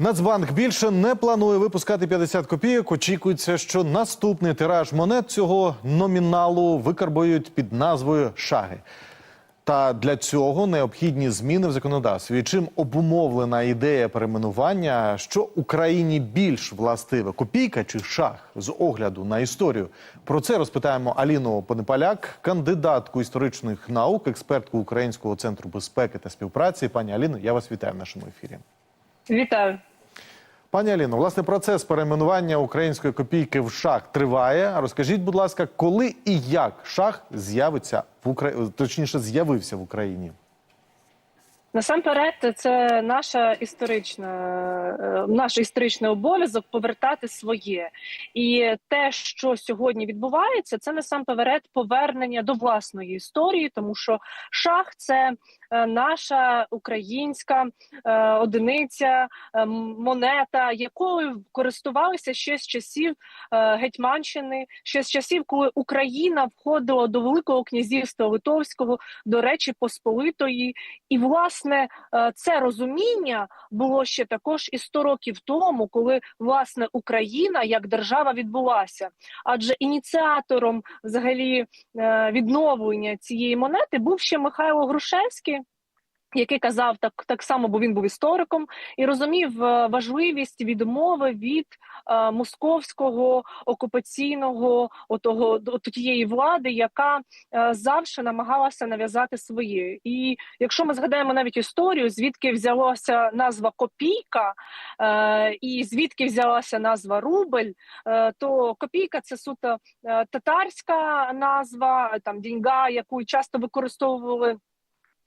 Нацбанк більше не планує випускати 50 копійок. Очікується, що наступний тираж монет цього номіналу викарбують під назвою Шаги. Та для цього необхідні зміни в законодавстві. І Чим обумовлена ідея перейменування, що Україні більш властиве копійка чи шах з огляду на історію? Про це розпитаємо Аліну Понепаляк, кандидатку історичних наук, експертку Українського центру безпеки та співпраці. Пані Аліно, я вас вітаю в нашому ефірі. Вітаю. Пані Аліно, власне, процес перейменування української копійки в шах триває. Розкажіть, будь ласка, коли і як шах з'явиться в Україні, точніше, з'явився в Україні? Насамперед, це наша історична, е, наш історичний обов'язок повертати своє. І те, що сьогодні відбувається, це насамперед повернення до власної історії, тому що шах це наша українська е, одиниця, е, монета, якою користувалися ще з часів е, Гетьманщини, ще з часів, коли Україна входила до Великого князівства Литовського, до Речі Посполитої, і власне е, це розуміння було ще також і 100 років тому, коли власне Україна як держава відбулася. Адже ініціатором взагалі е, відновлення цієї монети був ще Михайло Грушевський. Який казав так так само, бо він був істориком і розумів е, важливість відмови від е, московського окупаційного отого от тієї влади, яка е, завжди намагалася нав'язати своє. І якщо ми згадаємо навіть історію, звідки взялася назва копійка, е, і звідки взялася назва рубль, е, то копійка це суто е, татарська назва, там діньга, яку часто використовували.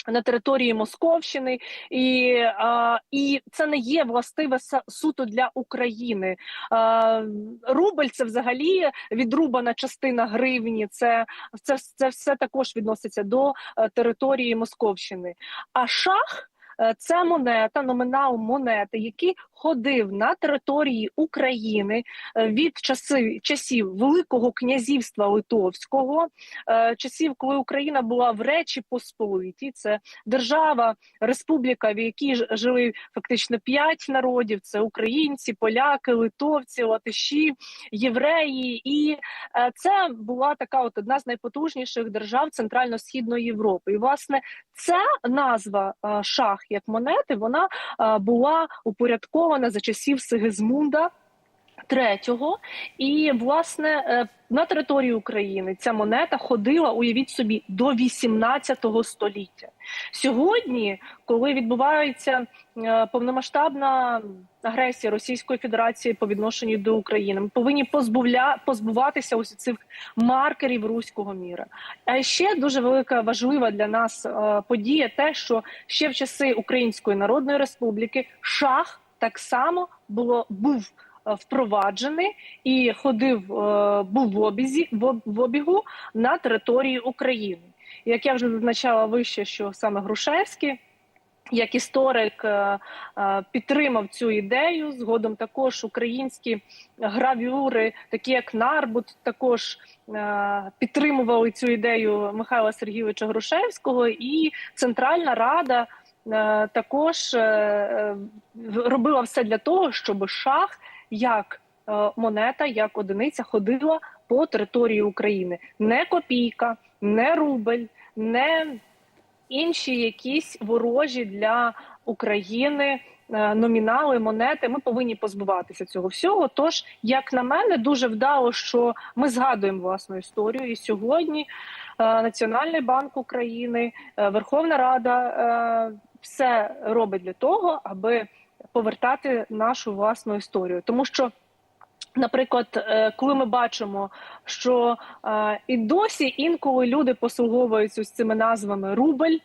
На території Московщини, і а, і це не є властиве суто для України. А, рубль це взагалі відрубана частина гривні. Це, це, це все також відноситься до е, території Московщини. А шах це монета, номінал монети, який ходив на території України е, від часи, часів Великого князівства Литовського, е, часів, коли Україна була в Речі Посполитій, це держава, республіка, в якій жили фактично п'ять народів: це українці, поляки, литовці, латиші, євреї, і е, це була така от одна з найпотужніших держав Центрально-східної Європи. І власне ця назва шах як монети, вона е, була упорядкована за часів Сигизмунда. Третього, і власне е, на території України ця монета ходила, уявіть собі, до 18 століття. Сьогодні, коли відбувається е, повномасштабна агресія Російської Федерації по відношенню до України, ми повинні позбувля позбуватися ось цих маркерів руського міра. А ще дуже велика важлива для нас е, подія, те, що ще в часи Української Народної Республіки шах так само було був впроваджений і ходив, е, був в обізі в обігу на території України. Як я вже зазначала вище, що саме Грушевський. Як історик е, е, підтримав цю ідею, згодом також українські гравюри, такі як Нарбут, також е, підтримували цю ідею Михайла Сергійовича Грушевського, і Центральна Рада е, також е, е, робила все для того, щоб шах як е, монета, як одиниця ходила по території України. Не копійка, не рубль, не інші якісь ворожі для України е, номінали, монети. Ми повинні позбуватися цього всього. Тож, як на мене, дуже вдало, що ми згадуємо власну історію. І сьогодні е, Національний банк України, Верховна Рада все робить для того, аби повертати нашу власну історію, тому що. Наприклад, е, коли ми бачимо, що е, і досі інколи люди послуговуються з цими назвами рубль,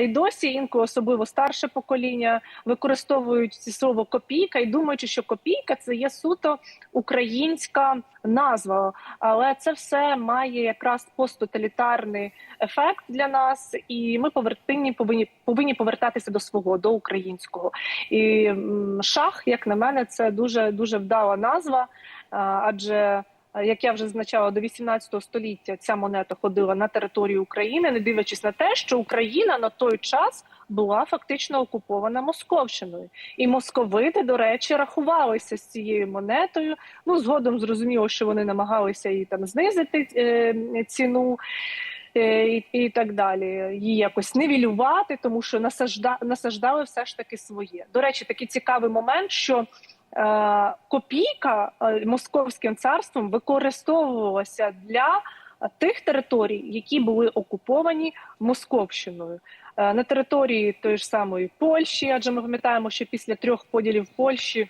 і досі інколи, особливо старше покоління, використовують ці слово копійка і думаючи, що копійка це є суто українська назва, але це все має якраз посттоталітарний ефект для нас, і ми повертині повинні повинні повертатися до свого, до українського. І шах, як на мене, це дуже дуже вдала назва, адже. Е, Як я вже зазначала, до 18 століття ця монета ходила на територію України, не дивлячись на те, що Україна на той час була фактично окупована Московщиною, і московити, до речі, рахувалися з цією монетою. Ну згодом зрозуміло, що вони намагалися її там знизити е, ціну. е, І, і так далі, її якось нивелювати, тому що насажда, насаждали все ж таки своє. До речі, такий цікавий момент, що копійка е, московським царством використовувалася для е, тих територій, які були окуповані Московщиною. Е, на території тої ж самої Польщі, адже ми пам'ятаємо, що після трьох поділів Польщі е,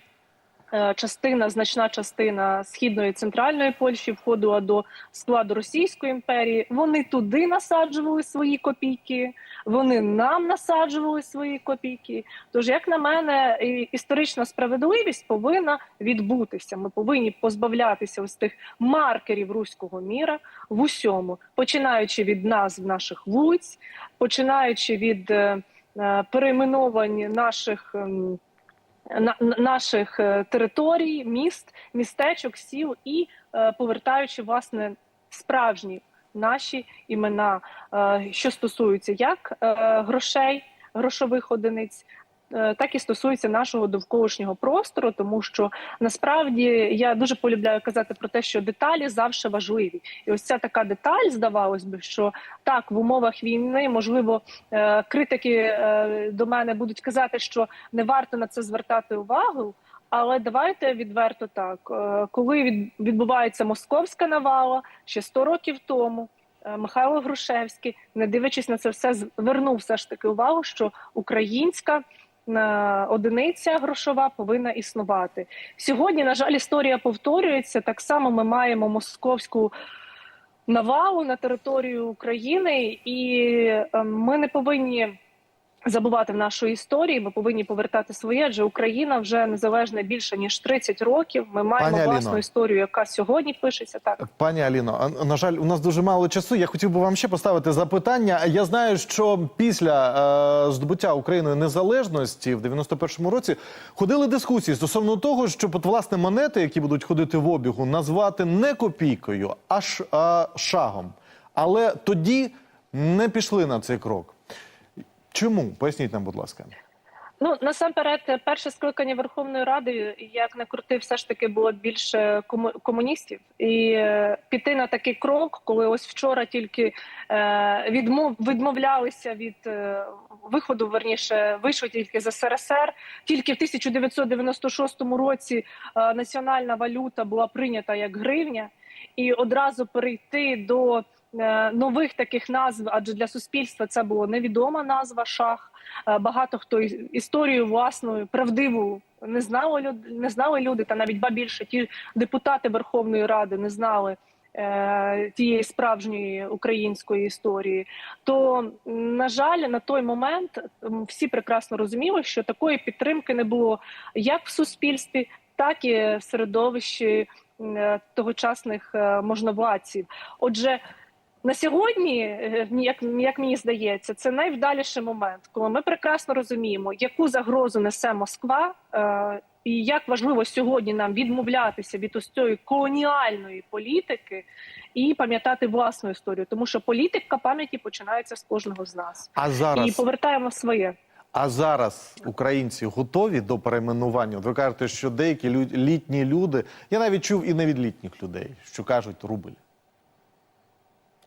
частина, значна частина східної і центральної Польщі входила до складу Російської імперії. Вони туди насаджували свої копійки, вони нам насаджували свої копійки. Тож, як на мене, історична справедливість повинна відбутися. Ми повинні позбавлятися ось тих маркерів руського міра в усьому, починаючи від назв наших вулиць, починаючи від е, е, перейменувань наших. На- на- наших е, територій, міст, містечок, сіл і е, повертаючи власне справжні наші імена, е, що стосуються як грошей, грошових одиниць. Е, Так і стосується нашого довколишнього простору, тому що насправді я дуже полюбляю казати про те, що деталі завжди важливі, і ось ця така деталь, здавалось би, що так в умовах війни можливо е, критики е, до мене будуть казати, що не варто на це звертати увагу. Але давайте відверто так, коли від- відбувається московська навала ще 100 років тому. Михайло Грушевський, не дивлячись на це все, звернув все ж таки увагу, що українська одиниця грошова повинна існувати. Сьогодні, на жаль, історія повторюється. Так само ми маємо московську навалу на територію України, і е, ми не повинні забувати в нашої історії. Ми повинні повертати своє, адже Україна вже незалежна більше ніж 30 років. Ми маємо Пані власну Аліно. історію, яка сьогодні пишеться так. Пані Аліно, на жаль, у нас дуже мало часу. Я хотів би вам ще поставити запитання. Я знаю, що після е, здобуття Україною незалежності в 91-му році ходили дискусії стосовно того, щоб от, власне монети, які будуть ходити в обігу, назвати не копійкою, а ш, а шагом. Але тоді не пішли на цей крок. Чому? Поясніть нам, будь ласка. Ну насамперед, перше скликання Верховної Ради, як не крути, все ж таки було більше кому- комуністів, і е, піти на такий крок, коли ось вчора тільки е, відмов відмовлялися від е, виходу, верніше вийшли тільки з СРСР. Тільки в 1996 році е, національна валюта була прийнята як гривня, і одразу перейти до нових таких назв, адже для суспільства це була невідома назва шах. Е, Багато хто історію власною правдиву не знали люди, не знали люди, та навіть ба більше ті депутати Верховної Ради не знали. е, Тієї справжньої української історії, то на жаль, на той момент всі прекрасно розуміли, що такої підтримки не було як в суспільстві, так і в середовищі е, тогочасних е, можновладців. Отже, на сьогодні, е, як, як мені здається, це найвдаліший момент, коли ми прекрасно розуміємо, яку загрозу несе Москва, е, і як важливо сьогодні нам відмовлятися від ось цієї колоніальної політики і пам'ятати власну історію, тому що політика пам'яті починається з кожного з нас, А і зараз повертаємо своє. А зараз українці готові до перейменування? От Ви кажете, що деякі лю- літні люди, я навіть чув і не від літніх людей, що кажуть рубль.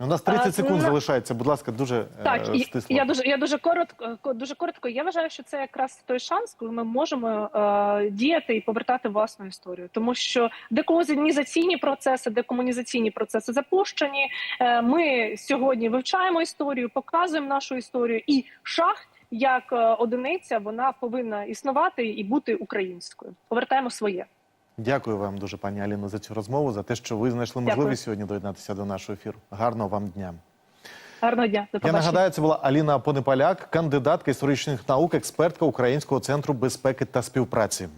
У нас 30 А, секунд ну, залишається. Будь ласка, дуже Так, е, стисло. я дуже я дуже коротко, ко- дуже коротко. Я вважаю, що це якраз той шанс, коли ми можемо е, діяти і повертати власну історію, тому що деколонізаційні процеси, декомунізаційні процеси запущені. Е, ми сьогодні вивчаємо історію, показуємо нашу історію, і шах як е, одиниця вона повинна існувати і бути українською. Повертаємо своє. Дякую вам дуже, пані Аліно, за цю розмову, за те, що ви знайшли Дякую. можливість сьогодні доєднатися до нашого ефіру. Гарного вам дня. Гарного дня. До Я нагадаю, це була Аліна Понепаляк, кандидатка історичних наук, експертка Українського центру безпеки та співпраці.